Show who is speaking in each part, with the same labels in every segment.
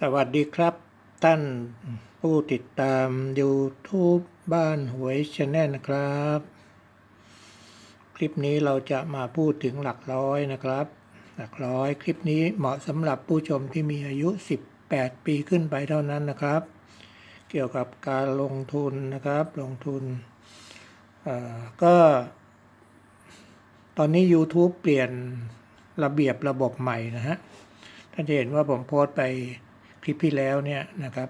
Speaker 1: สวัสดีครับ ท่านผู้ติดตาม YouTube บ้านหวยชแนลนะครับ คลิปนี้เราจะมาพูดถึงหลักร้อยนะครับ หลักร้อยคลิปนี้เหมาะสำหรับผู้ชมที่มีอายุ 18 ปีขึ้นไปเท่านั้นนะครับ เกี่ยวกับการลงทุนนะครับ ลงทุนก็ ตอนนี้ YouTube เปลี่ยนระเบียบระบบใหม่นะฮะท่านจะเห็นว่าผมโพสต์ไป คลิปที่แล้วเนี่ยนะครับ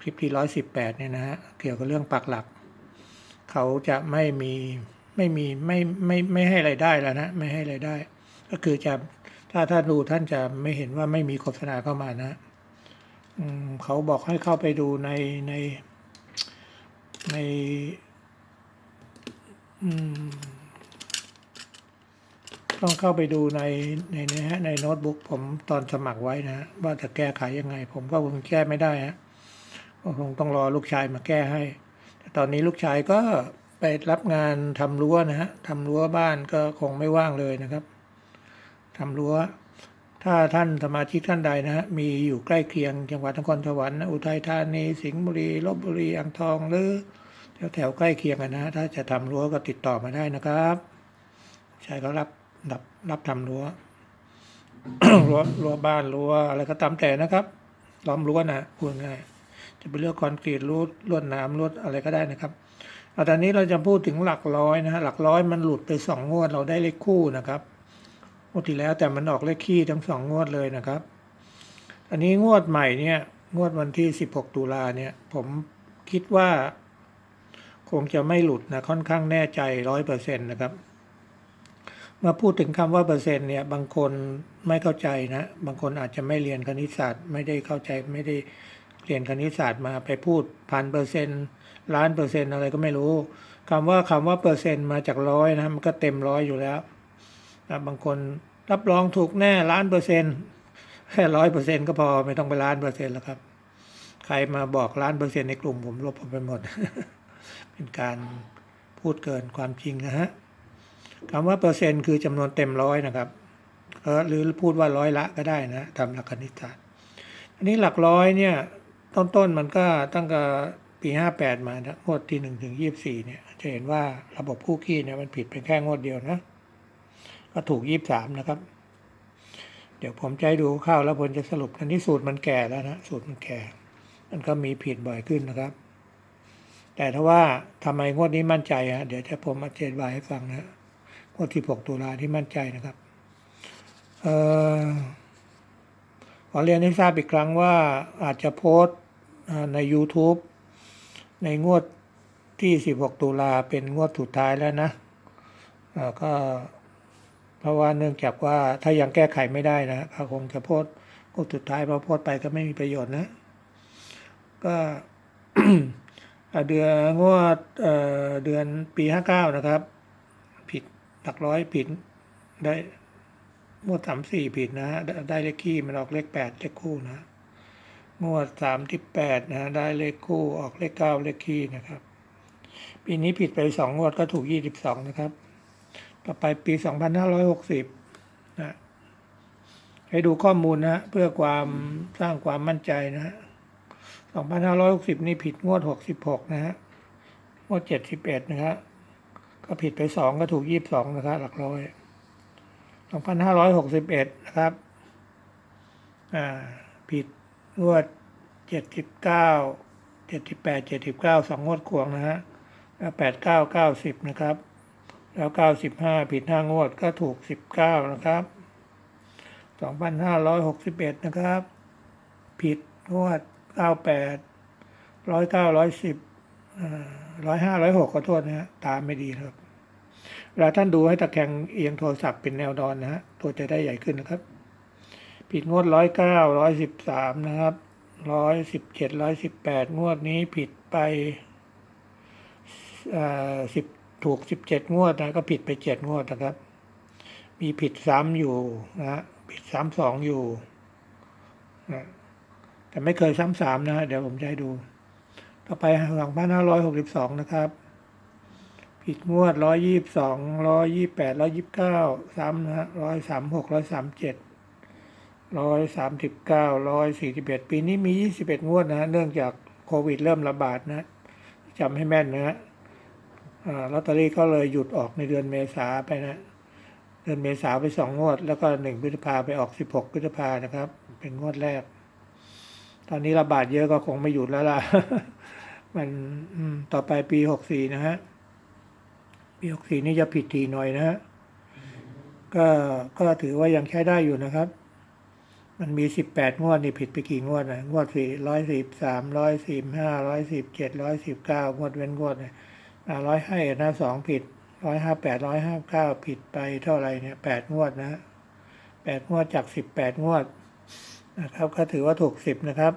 Speaker 1: คลิปที่ร้อยสิบแปดเนี่ยนะฮะเกี่ยวกับเรื่องปักหลัก เขาจะไม่มีไม่มีไม่ไม่ไม่ให้ไรายได้แล้วนะไม่ให้ไรายได้ ก็คือจะถ้าท่านดูท่านจะไม่เห็นว่าไม่มีโฆษณาเข้ามานะอืมเขาบอกให้เข้าไปดูในในใน อืม ต้องเข้าไปดูในในนะฮะในโน้ตบุ๊กผมตอนสมัครไว้นะว่าจะแก้ไขยังไง ผมก็คงแก้ไม่ได้ฮะคงต้องรอลูกชายมาแก้ให้ ตอนนี้ลูกชายก็ไปรับงานทำรั้วนะฮะทำรั้วบ้านก็คงไม่ว่างเลยนะครับทำรั้ว ถ้าท่านสมาชิกท่านใดนะฮะมีอยู่ใกล้เคียงจังหวัดนครสวรรค์อุทัยธานีสิงห์บุรีลบบุรีอ่างทองหรือแถวแถวๆใกล้เคียงกันนะถ้าจะทำรั้วก็ติดต่อมาได้นะครับชายเขารับ รับรับทำรั้วรั้วรั้วบ้านรั้วอะไรก็ตามแต่นะครับล้อมรั้วนะพูดง่ายจะเป็นเรื่องคอนกรีตรูดลวดน้ำลวดอะไรก็ได้นะครับเอาตอนนี้เราจะพูดถึงหลักร้อยนะฮะหลักร้อยมันหลุดไปสองงวดเราได้เลขคู่นะครับงวดที่แล้วแต่มันออกเลขคี่ทั้งสองงวดเลยนะครับ อันนี้งวดใหม่เนี่ยงวดวันที่ 16 ตุลาเนี่ย ผมคิดว่า คงจะไม่หลุดนะค่อนข้างแน่ใจร้อยเปอร์เซ็นต์นะครับ เมื่อพูดถึงคำว่าเปอร์เซ็นต์เนี่ยบางคนไม่เข้าใจนะ บางคนอาจจะไม่เรียนคณิตศาสตร์ ไม่ได้เข้าใจไม่ได้เรียนคณิตศาสตร์มาไปพูดพันเปอร์เซ็นต์ล้านเปอร์เซ็นต์อะไรก็ไม่รู้คำว่าคำว่าเปอร์เซ็นต์มาจากร้อยนะมันก็เต็มร้อยอยู่แล้วนะบางคนรับรองถูกแน่ล้านเปอร์เซ็นต์แค่ร้อยเปอร์เซ็นต์ก็พอไม่ต้องไปล้านเปอร์เซ็นต์แล้วครับ ใครมาบอกล้านเปอร์เซ็นต์ในกลุ่มผมลบผมไปหมด เป็นการพูดเกินความจริงนะฮะ คำว่าเปอร์เซ็นต์คือจำนวนเต็มร้อยนะครับหรือพูดว่าร้อยละก็ได้นะตามหลักคณิตศาสตร์อันนี้หลักร้อยเนี่ยต้นๆมันก็ตั้งแต่ปีห้าแปดมานะงวดที่หนึ่งถึงยี่สี่เนี่ยจะเห็นว่าระบบคู่ขี้เนี่ยมันผิดเป็นแค่งวดเดียวนะ ก็ถูกยี่สามนะครับ เดี๋ยวผมจะให้ดูข้าวแล้วผมจะสรุปอันนี้สูตรมันแก่แล้วนะสูตรมันแก่ มันก็มีผิดบ่อยขึ้นนะครับ แต่ถ้าว่าทำไมงวดนี้มั่นใจฮะเดี๋ยวจะผมอธิบายให้ฟังนะ วดที่ 6 ตุลาที่มั่นใจนะครับออขอเรียนให้ทราบอีกครั้งว่าอาจจะโพสต์ใน YouTube ในงวดที่ 16 ตุลาเป็นงวดสุดท้ายแล้วนะก็เพราะว่าเนื่องจากว่าถ้ายังแก้ไขไม่ได้นะก็คงจะโพสต์งวดสุดท้ายเพราะโพสต์ไปก็ไม่มีประโยชน์นะ ก็เดือนงวดเเดือนปี 59 นะครับ หลักร้อยผิดได้งวดสามสี่ผิดนะฮะได้เลขคี่มันออกเลขแปดเลขคู่นะงวดสามที่แปดนะฮะได้เลขคู่ออกเลขเก้าเลขคี่นะครับ ปีนี้ผิดไปสองงวดก็ถูกยี่สิบสองนะครับ ต่อไปปีสองพันห้าร้อยหกสิบนะให้ดูข้อมูลนะเพื่อความสร้างความมั่นใจนะฮะสองพันห้าร้อยหกสิบนี่ผิดงวดหกสิบหกนะฮะงวดเจ็ดสิบเอ็ดนะครับ ก็ผิดไปสองก็ถูกยี่สิบสองนะครับหลักร้อยสองพันห้าร้อยหกสิบเอ็ดนะครับ อ่า ผิดงวดเจ็ดสิบเก้าเจ็ดสิบแปดเจ็ดสิบเก้าสองงวดขวงนะฮะแล้วแปดเก้าเก้าสิบนะครับ แล้วเก้าสิบห้าผิดห้างวดก็ถูกสิบเก้านะครับสองพันห้าร้อยหกสิบเอ็ดนะครับ ผิดงวดเก้าแปดร้อยเก้าร้อยสิบ ร้อยห้าร้อยหกขอโทษนะฮะตาไม่ดีครับเวลาท่านดูให้ตะแคงเอียงโทรศัพท์เป็นแนวดอนนะฮะตัวจะได้ใหญ่ขึ้นนะครับ ผิดงวดร้อยเก้าร้อยสิบสามนะครับร้อยสิบเจ็ดร้อยสิบแปดงวดนี้ผิดไปสิบถูกสิบเจ็ดงวดนะก็ผิดไปเจ็ดงวดนะครับ มีผิดซ้ำอยู่นะฮะผิดซ้ำสองอยู่นะแต่ไม่เคยซ้ำสามนะฮะเดี๋ยวผมจะให้ดู ต่อไปหลังพันห้าร้อยหกสิบสองนะครับ ผิดงวดร้อยยี่บสองร้อยยี่แปดร้อยยี่บเก้าซ้ำนะฮะร้อยสามหกร้อยสามเจ็ดร้อยสามสิบเก้าร้อยสี่สิบเอ็ดปีนี้มียี่สิบเอ็ดงวดนะฮะเนื่องจากโควิดเริ่มระบาดนะจำให้แม่นนะฮะลอตเตอรี่ก็เลยหยุดออกในเดือนเมษาไปนะ เดือนเมษาไปสองงวด แล้วก็หนึ่งพฤษภาไปออกสิบหกพฤษภานะครับ เป็นงวดแรก ตอนนี้ระบาดเยอะก็คงไม่หยุดแล้วล่ะ มันต่อไปปีหกสี่นะฮะ ปีหกสี่นี่จะผิดทีหน่อยนะฮะ ก็ก็ถือว่ายังใช้ได้อยู่นะครับ มันมีสิบแปดงวดนี่ผิดไปกี่งวดนะงวดสี่ร้อยสิบสามร้อยสิบห้าร้อยสิบเจ็ดร้อยสิบเก้างวดเว้นงวดเนี่ยร้อยห้นะสองผิดร้อยห้าแปดร้อยห้าเก้าผิดไปเท่าไรเนี่ยแปดงวดนะแปดงวดจากสิบแปดงวดนะครับ ก็ถือว่าถูกสิบนะครับ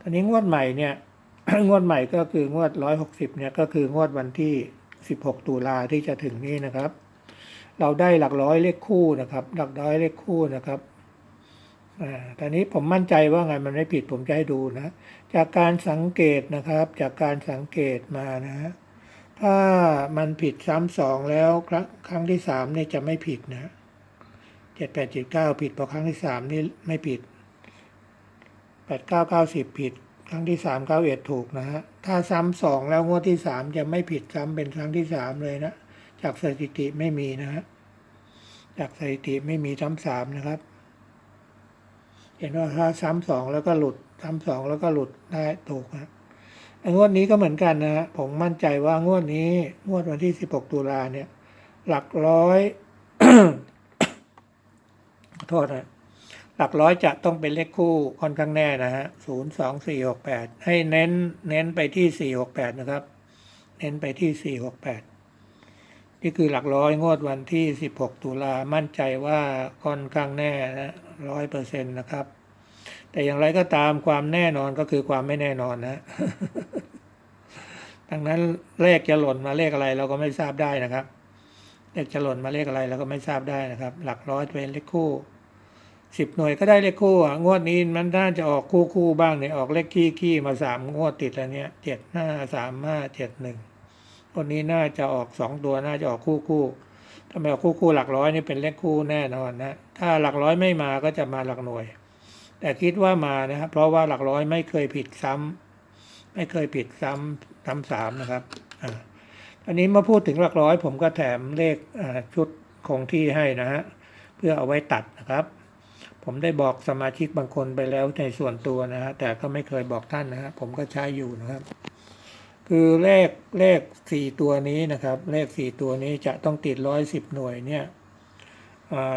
Speaker 1: ตอนนี้งวดใหม่เนี่ย งวดใหม่ก็คืองวดร้อยหกสิบเนี่ยก็คืองวดวันที่สิบหกตุลาที่จะถึงนี้นะครับ เราได้หลักร้อยเลขคู่นะครับ หลักร้อยเลขคู่นะครับอ่าตอนนี้ผมมั่นใจว่าไงมันไม่ผิดผมจะให้ดูนะ จากการสังเกตนะครับ จากการสังเกตมานะฮะถ้ามันผิดซ้ำสองแล้วครั้งครั้งที่สามเนี่ยจะไม่ผิดนะเจ็ดแปดเจ็ดเก้าผิดพอครั้งที่สามนี่ไม่ผิดแปดเก้าเก้าสิบผิด ครั้งที่สามเก้าเอ็ดถูกนะฮะ ถ้าซ้ำสองแล้วงวดที่สามจะไม่ผิดซ้ำเป็นครั้งที่สามเลยนะ จากสถิติไม่มีนะฮะ จากสถิติไม่มีซ้ำสามนะครับ เห็นว่าถ้าซ้ำสองแล้วก็หลุดซ้ำสองแล้วก็หลุดได้ถูกนะไอ้งวดนี้ก็เหมือนกันนะฮะ ผมมั่นใจว่างวดนี้ งวดวันที่16ตุลาเนี่ย หลักร้อย โทษนะ หลักร้อยจะต้องเป็นเลขคู่ค่อนข้างแน่นะฮะศูนย์สองสี่หกแปดให้เน้นเน้นไปที่สี่หกแปดนะครับ เน้นไปที่สี่หกแปดนี่คือหลักร้อยงวดวันที่สิบหกตุลามั่นใจว่าค่อนข้างแน่นะร้อยเปอร์เซ็นต์นะครับ แต่อย่างไรก็ตามความแน่นอนก็คือความไม่แน่นอนนะดังนั้นเลขจะหล่นมาเลขอะไรเราก็ไม่ทราบได้นะครับเลขจะหล่นมาเลขอะไรเราก็ไม่ทราบได้นะครับ หลักร้อยเป็นเลขคู่ สิบหน่วยก็ได้เลขคู่อะงวดนี้มันน่าจะออกคู่คู่บ้างเนี่ยออกเลขขี้ขี้มาสามงวดติดแล้วเนี่ยเจ็ดห้าสามห้าเจ็ดหนึ่งวันนี้น่าจะออกสองตัวน่าจะออกคู่คู่ถ้าไม่ออกคู่คู่หลักร้อยนี่เป็นเลขคู่แน่นอนนะถ้าหลักร้อยไม่มาก็จะมาหลักหน่วย แต่คิดว่ามานะครับเพราะว่าหลักร้อยไม่เคยผิดซ้ำไม่เคยผิดซ้ำซ้ำสามนะครับอ่าอันนี้มาพูดถึงหลักร้อยผมก็แถมเลขชุดคงที่ให้นะฮะเพื่อเอาไว้ตัดนะครับ ผมได้บอกสมาชิกบางคนไปแล้วในส่วนตัวนะฮะแต่ก็ไม่เคยบอกท่านนะฮะผมก็ใช้อยู่นะครับ คือเลขเลขสี่ตัวนี้นะครับ เลขสี่ตัวนี้จะต้องติดร้อยสิบหน่วยเนี่ย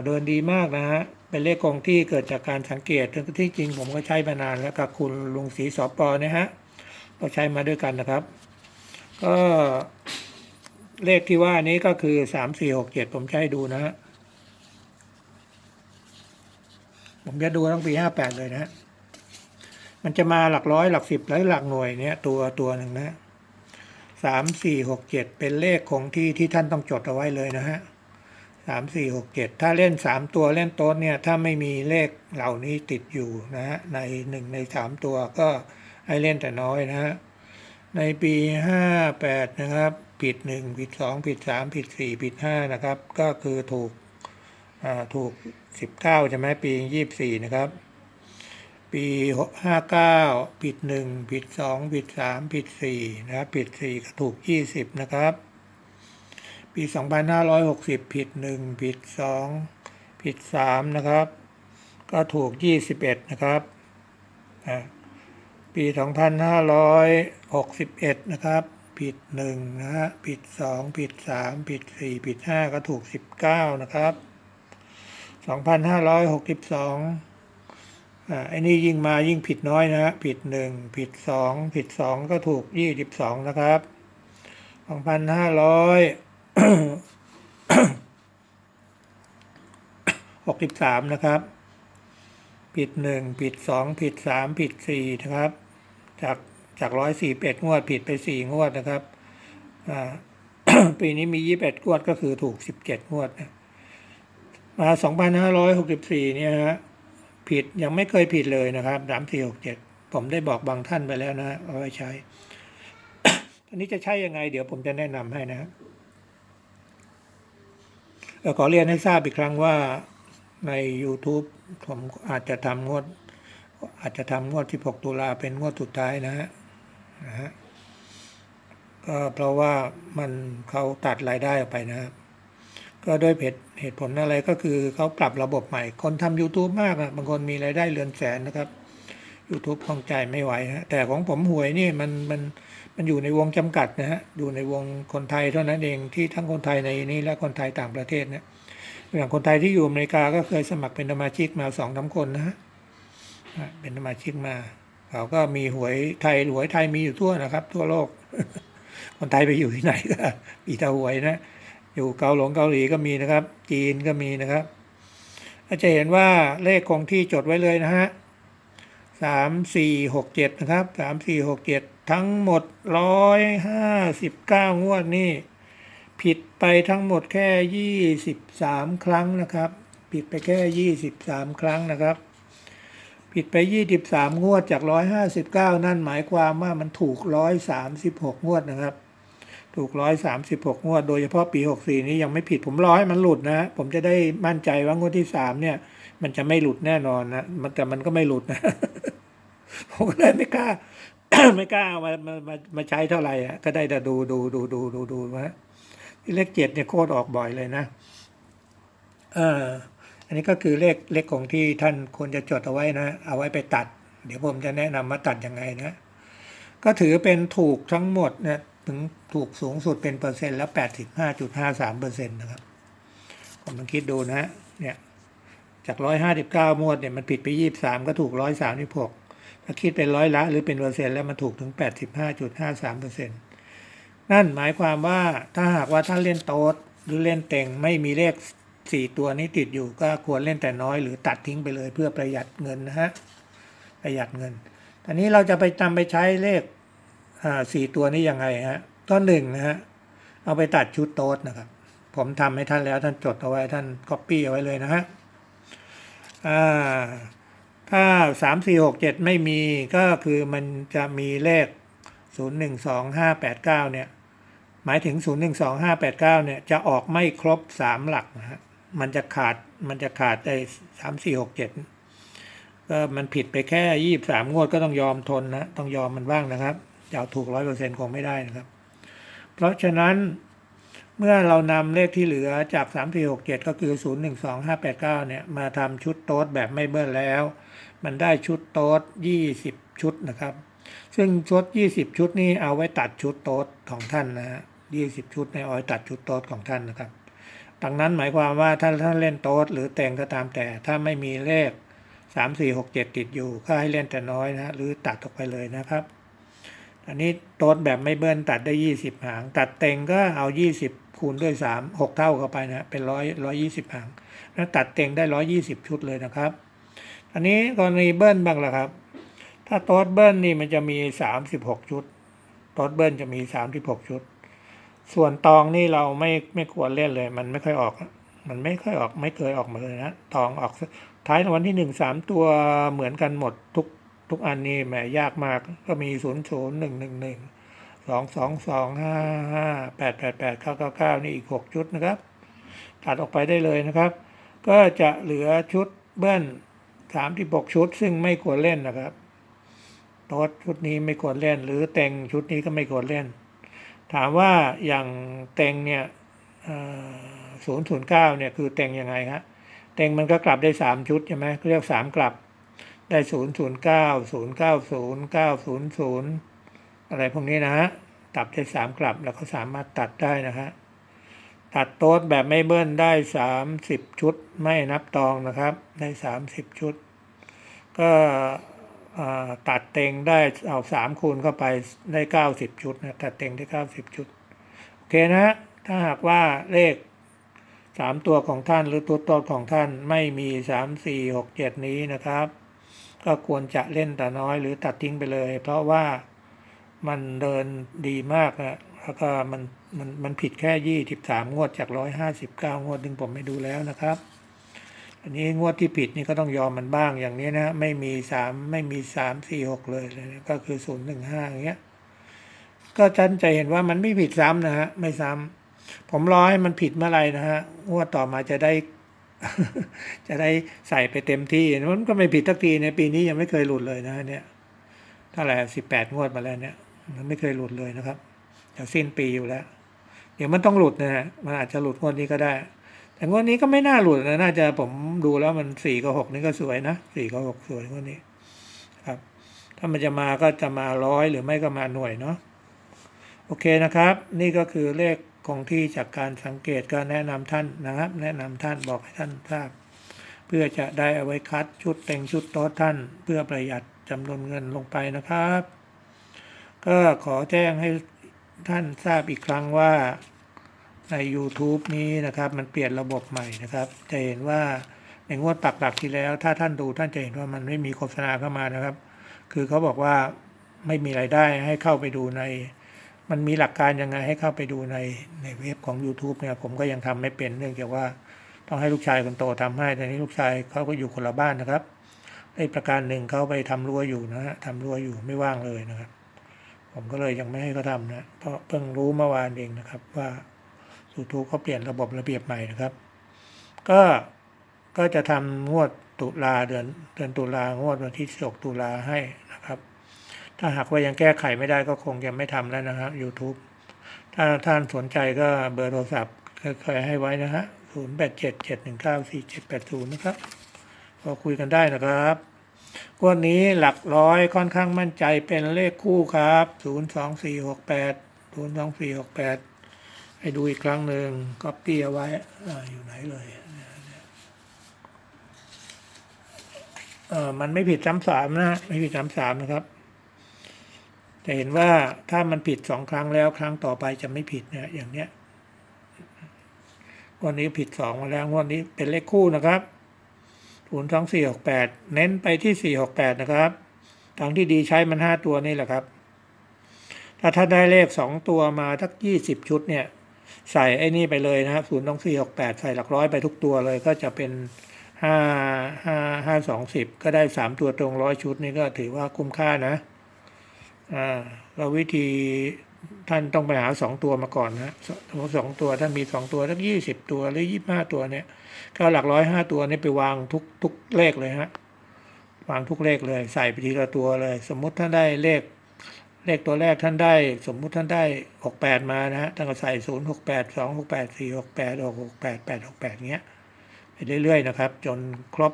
Speaker 1: เดินดีมากนะฮะเป็นเลขคงที่เกิดจากการสังเกตทั้งที่จริงผมก็ใช้มานานแล้วกับคุณลุงศรีสอปอนะฮะก็ใช้มาด้วยกันนะครับ ก็เลขที่ว่านี้ก็คือสามสี่หกเจ็ดผมใช้ดูนะฮะ ผมจะดูตั้งปีห้าแปดเลยนะ มันจะมาหลักร้อยหลักสิบหรือหลักหน่วยเนี่ยตัวตัวหนึ่งนะสามสี่หกเจ็ดเป็นเลขคงที่ที่ท่านต้องจดเอาไว้เลยนะฮะสามสี่หกเจ็ดถ้าเล่นสามตัวเล่นโต๊ดเนี่ยถ้าไม่มีเลขเหล่านี้ติดอยู่นะฮะในหนึ่งในสามตัวก็ให้เล่นแต่น้อยนะฮะในปีห้าแปดนะครับผิดหนึ่งผิดสองผิดสามผิดสี่ผิดห้านะครับ ก็คือถูกอ่าถูก สิบเก้าใช่ไหมปียี่สี่นะครับ ปีห้าเก้าผิดหนึ่งผิดสองผิดสามผิดสี่นะครับผิดสี่ก็ถูกยี่สิบนะครับ ปีสองพันห้าร้อยหกสิบผิดหนึ่งผิดสองผิดสามนะครับ ก็ถูกยี่สิบเอ็ดนะครับปีสองพันห้าร้อยหกสิบเอ็ดนะครับ ผิดหนึ่งนะฮะ ผิดสองผิดสามผิดสี่ผิดห้าก็ถูกสิบเก้านะครับ สองพันห้าร้อยหกสิบสองอ่าไอ้นี่ยิ่งมายิ่งผิดน้อยนะฮะผิดหนึ่งผิดสองผิดสองก็ถูกยี่สิบสองนะครับสองพันห้าร้อยหกสิบสามนะครับ ผิดหนึ่งผิดสองผิดสามผิดสี่นะครับ จากจากร้อยสี่เอ็ดงวดผิดไปสี่งวดนะครับ อ่าปีนี้มียี่สิบเอ็ดงวดก็คือถูกสิบเจ็ดงวดนะ มาสองพันห้าร้อยหกสิบสี่เนี่ยฮะผิดยังไม่เคยผิดเลยนะครับสามสี่หกเจ็ดผมได้บอกบางท่านไปแล้วนะเอาไว้ใช้อันนี้จะใช้ยังไง เดี๋ยวผมจะแนะนำให้นะครับขอเรียนให้ทราบอีกครั้งว่าใน YouTube ผมอาจจะทำงวด อาจจะทำงวด 16 ตุลาเป็นงวดสุดท้ายนะฮะนะฮะก็เพราะว่ามันเขาตัดรายได้ออกไปนะครับ ก็ด้วยเหตุเหตุผลอะไรก็คือเขาปรับระบบใหม่ คนทำ YouTube มากนะบางคนมีรายได้เรือนแสนนะครับ YouTube คล่องใจไม่ไหวฮะแต่ของผมหวยนี่มันมันมันอยู่ในวงจำกัดนะฮะอยู่ในวงคนไทยเท่านั้นเองที่ทั้งคนไทยในนี้และคนไทยต่างประเทศนะอย่างคนไทยที่อยู่อเมริกาก็เคยสมัครเป็นสมาชิกมาสองสาคนนะฮะเป็นสมาชิกมาเขาก็มีหวยไทยหวยไทยมีอยู่ทั่วนะครับ ทั่วโลก คนไทยไปอยู่ที่ไหนก็มีแต่หวยนะ อยู่เกาหลงเกาหลีก็มีนะครับ จีนก็มีนะครับก็จะเห็นว่าเลขคงที่จดไว้เลยนะฮะสามสี่หกเจ็ดนะครับสามสี่หกเจ็ดทั้งหมดร้อยห้าสิบเก้างวดนี่ผิดไปทั้งหมดแค่ยี่สิบสามครั้งนะครับ ผิดไปแค่ยี่สิบสามครั้งนะครับ ผิดไปยี่สิบสามงวดจากร้อยห้าสิบเก้านั่นหมายความว่ามันถูกร้อยสามสิบหกงวดนะครับ ถูกร้อยสามสิบหกงวด โดยเฉพาะปีหกสี่นี้ยังไม่ผิดผมรอให้มันหลุดนะ ผมจะได้มั่นใจว่างวดที่สามเนี่ย มันจะไม่หลุดแน่นอนนะมันแต่มันก็ไม่หลุดนะ ผมก็เลยไม่กล้า ไม่กล้ามามามามาใช้เท่าไหร่อะก็ได้แต่ดูดูดูดูดูดูนะเลขเจ็ดเนี่ยโคตรออกบ่อยเลยนะเอออันนี้ก็คือเลขเลขของที่ท่านควรจะจดเอาไว้นะ เอาไว้ไปตัด เดี๋ยวผมจะแนะนำมาตัดยังไงนะ ก็ถือเป็นถูกทั้งหมดเนี่ย ถึงถูกสูงสุดเป็นเปอร์เซ็นต์แล้วแปดสิบห้าจุดห้าสามเปอร์เซ็นต์นะครับผมลองคิดดูนะเนี่ยจากร้อยห้าสิบเก้ามวดเนี่ยมันผิดไปยี่สามก็ถูกร้อยสามสิบหกถ้าคิดเป็นร้อยละหรือเป็นเปอร์เซ็นต์แล้วมันถูกถึงแปดสิบห้าจุดห้าสามเปอร์เซ็นต์นั่นหมายความว่าถ้าหากว่าท่านเล่นโต๊ดหรือเล่นเต็งไม่มีเลขสี่ตัวนี้ติดอยู่ก็ควรเล่นแต่น้อยหรือตัดทิ้งไปเลยเพื่อประหยัดเงินนะฮะประหยัดเงินตอนนี้เราจะไปจำไปใช้เลข สี่ตัวนี้ยังไงฮะก็หนึ่งนะฮะเอาไปตัดชุดโต๊ดนะครับ ผมทำให้ท่านแล้วท่านจดเอาไว้ท่านก๊อปปี้เอาไว้เลยนะฮะอ่าถ้าสามสี่หกเจ็ดไม่มีก็คือมันจะมีเลขศูนย์หนึ่งสองห้าแปดเก้าเนี่ย หมายถึงศูนย์หนึ่งสองห้าแปดเก้าเนี่ยจะออกไม่ครบสามหลักนะฮะมันจะขาดมันจะขาดไอ้สามสี่หกเจ็ดก็มันผิดไปแค่ยี่สามงวดก็ต้องยอมทนนะต้องยอมมันบ้างนะครับ จะถูกร้อยเปอร์เซ็นต์คงไม่ได้นะครับ เพราะฉะนั้นเมื่อเรานำเลขที่เหลือจากสามสี่หกเจ็ดก็คือศูนย์หนึ่งสองห้าแปดเก้าเนี่ย มาทำชุดโต๊ดแบบไม่เบิ้ลแล้ว มันได้ชุดโต๊ดยี่สิบชุดนะครับ ซึ่งชุดยี่สิบชุดนี้เอาไว้ตัดชุดโต๊ดของท่านนะฮะยี่สิบชุดในเอาไว้ตัดชุดโต๊ดของท่านนะครับ ดังนั้นหมายความว่าถ้าท่านเล่นโต๊ดหรือแต่งก็ตามแต่ ถ้าไม่มีเลขสามสี่หกเจ็ดติดอยู่ ก็ให้เล่นแต่น้อยนะหรือตัดออกไปเลยนะครับ อันนี้โต๊ดแบบไม่เบิ้ลตัดได้ยี่สิบหาง ตัดเต็งก็เอายี่สิบคูณด้วยสามหกเท่าเข้าไปนะเป็นร้อยร้อยี่สิบหางแล้วตัดเต็งได้ร้อยี่สิบชุดเลยนะครับ อันนี้กรณีเบิ้ลบ้างละครับ ถ้าโต๊ดเบิ้ลนี่มันจะมีสามสิบหกชุดโต๊ดเบิ้ลจะมีสามสิบหกชุด ส่วนตองนี่เราไม่ไม่ควรเล่นเลย มันไม่ค่อยออก มันไม่ค่อยออกไม่เคยออกมาเลยนะ ตองออกท้ายรางวัลที่หนึ่งสามตัวเหมือนกันหมดทุก ทุกอันนี่แหมยากมากก็มีศูนย์ศูนย์หนึ่งหนึ่งหนึ่งสองสองสองห้าห้าแปดแปดแปดเก้าเก้าเก้านี่อีกหกชุดนะครับ ตัดออกไปได้เลยนะครับ ก็จะเหลือชุดเบิ้ลสามที่หกชุด ซึ่งไม่ควรเล่นนะครับโต๊ดชุดนี้ไม่ควรเล่น หรือเต็งชุดนี้ก็ไม่ควรเล่น ถามว่าอย่างเต็งเนี่ยศูนย์ศูนย์เก้าเนี่ยคือเต็งยังไงครับเต็งมันก็กลับได้สามชุดใช่ไหมเรียกสามกลับ ได้ศูนย์ศูนย์เก้าศูนย์เก้าศูนย์เก้าศูนย์ศูนย์อะไรพวกนี้นะฮะตัดได้สามกลับแล้วก็สามารถตัดได้นะฮะตัดโต๊ดแบบไม่เบิ้ลได้สามสิบชุดไม่นับตองนะครับ ได้สามสิบชุด ก็ตัดเต็งได้เอาสามคูณเข้าไปได้เก้าสิบชุดนะตัดเต็งได้เก้าสิบชุดโอเคนะถ้าหากว่าเลขสามตัวของท่านหรือตัวตนของท่านไม่มีสามสี่หกเจ็ดนี้นะครับ ก็ควรจะเล่นแต่น้อยหรือตัดทิ้งไปเลย เพราะว่ามันเดินดีมากนะแล้วก็มันมันมันผิดแค่ยี่สิบสามงวดจากร้อยห้าสิบเก้างวดดึงผมไม่ดูแล้วนะครับ อันนี้งวดที่ผิดนี่ก็ต้องยอมมันบ้างอย่างนี้นะไม่มีสามไม่มีสามสี่หกเลยเลยนะก็คือศูนย์หนึ่งห้าอย่างเงี้ยก็ฉันจะเห็นว่ามันไม่ผิดซ้ำนะฮะไม่ซ้ำผมรอให้มันผิดเมื่อไหร่นะฮะงวดต่อมาจะได้ จะได้ใส่ไปเต็มที่มันก็ไม่ผิดทักทีในยปีนี้ยังไม่เคยหลุดเลยนะเนี่ยเท่าไหร่สิบแปดงวดมาแล้วเนี่ย มันไม่เคยหลุดเลยนะครับจะสิ้นปีอยู่แล้ว เดี๋ยวมันต้องหลุดนะฮะมันอาจจะหลุดงวดนี้ก็ได้ แต่งวดนี้ก็ไม่น่าหลุดนะน่าจะผมดูแล้วมันสี่กับหกนี่ก็สวยนะสี่กับหกสวยงวดนี้ครับ ถ้ามันจะมาก็จะมาร้อยหรือไม่ก็มาหน่วยเนาะโอเคนะครับ นี่ก็คือเลข คงที่จากการสังเกตก็แนะนำท่านนะครับ แนะนำท่านบอกให้ท่านทราบ เพื่อจะได้เอาไว้คัดชุดเต็งชุดโต๊ะท่าน เพื่อประหยัดจำนวนเงินลงไปนะครับ ก็ขอแจ้งให้ท่านทราบอีกครั้งว่าใน YouTube นี้นะครับ มันเปลี่ยนระบบใหม่นะครับ จะเห็นว่าในงวดปักหลักที่แล้ว ถ้าท่านดูท่านจะเห็นว่ามันไม่มีโฆษณาเข้ามานะครับ คือเขาบอกว่าไม่มีรายได้ให้เข้าไปดูใน มันมีหลักการยังไงให้เข้าไปดูในในเว็บของ YouTube เนี่ยผมก็ยังทำไม่เป็นเนื่องจากว่าต้องให้ลูกชายคนโตทำให้แต่นี้ลูกชายเขาก็อยู่คนละบ้านนะครับในประการหนึ่งเขาไปทำรั้วอยู่นะฮะทำรั้วอยู่ไม่ว่างเลยนะครับ ผมก็เลยยังไม่ให้เขาทำนะเพราะเพิ่งรู้เมื่อวานเองนะครับ ว่า YouTube เขาเปลี่ยนระบบระเบียบใหม่นะครับ ก็ก็จะทำงวดตุลาเดือนเดือนตุลางวดวันที่16ตุลาให้ ถ้าหากว่ายังแก้ไขไม่ได้ก็คงยังไม่ทำแล้วนะครับ YouTube ถ้าท่านสนใจก็เบอร์โทรศัพท์เคยให้ไว้นะฮะ0 8 7 7 1 9 4 7 8 0 นะครับก็คุยกันได้นะครับงวันนี้หลักร้อยค่อนข้างมั่นใจเป็นเลขคู่ครับ 0 2 4 6 8 0 2 4 6 8 ให้ดูอีกครั้งหนึ่งก๊อปปี้เอาไว้ออยู่ไหนเลยเออมันไม่ผิดซ้ำสามนะ ไม่ผิดซ้ำสามนะครับ จะเห็นว่าถ้ามันผิดสองครั้งแล้วครั้งต่อไปจะไม่ผิดนะอย่างเนี้ยวันนี้ผิดสองมาแล้ววันนี้เป็นเลขคู่นะครับศูนย์สองสี่หกแปดเน้นไปที่สี่หกแปดนะครับทางที่ดีใช้มันห้าตัวนี่แหละครับ ถ้าถ้าได้เลขสองตัวมาทักยี่สิบชุดเนี่ยใส่ไอ้นี่ไปเลยนะครับศูนย์ต้องสี่หกแปดใส่หลักร้อยไปทุกตัวเลยก็จะเป็นห้าห้าห้าสองสิบก็ได้สามตัวตรงร้อยชุดนี่ก็ถือว่าคุ้มค่านะ อ่าเราวิธีท่านต้องไปหาสองตัวมาก่อนนะสสมมติสองตัวท่านมีสองตัวทั้งยี่สิบตัวหรือยี่ห้าตัวเนี่ยก็เอาหลักร้อยห้าตัวนี่ไปวางทุกทุกเลขเลยฮะวางทุกเลขเลย ใส่ไปทีละตัวเลย สมมุติท่านได้เลข เลขตัวแรกท่านได้ สมมุติท่านได้หกแปดมานะฮะท่านก็ใส่ศูนย์หกแปดสองหกแปดสี่หกแปดหกหกแปดแปดหกแปดเงี้ยไปเรื่อยๆนะครับ จนครบ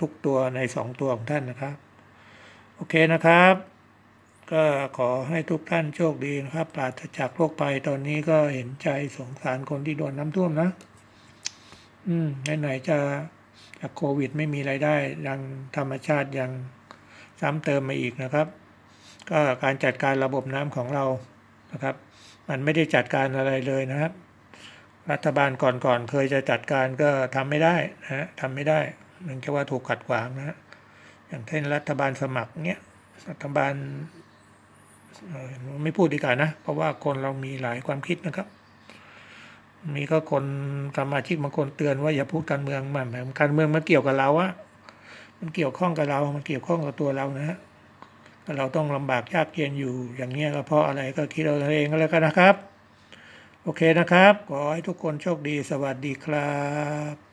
Speaker 1: ทุกตัวในสองตัวของท่านนะครับ โอเคนะครับ ก็ขอให้ทุกท่านโชคดีนะครับปราศจากโรคภัยตอนนี้ก็เห็นใจสงสารคนที่โดนน้ำท่วมนะ อืมไหนๆจะจากโควิดไม่มีไรายได้ยังธรรมชาติยังซ้ำเติมมาอีกนะครับ ก็การจัดการระบบน้ำของเรานะครับ มันไม่ได้จัดการอะไรเลยนะครับ รัฐบาลก่อนๆเคยจะจัดการก็ทำไม่ได้นะฮะทำไม่ได้เนื่องจากว่าถูกขัดขวางนะฮะอย่างเช่นรัฐบาลสมัครเนี้ยรัฐบาล ไม่พูดดีกว่านะ เพราะว่าคนเรามีหลายความคิดนะครับ มีก็คนสมาชิกบางคนเตือนว่าอย่าพูดการเมืองมันแบบการเมืองมันเกี่ยวกับเราอะมันเกี่ยวข้องกับเรา มันเกี่ยวข้องกับตัวเรานะฮะเราต้องลำบากยากเย็นอยู่อย่างเงี้ยก็เพราะอะไรก็คิดเอาเองก็แล้วกันนะครับ โอเคนะครับ ขอให้ทุกคนโชคดีสวัสดีครับ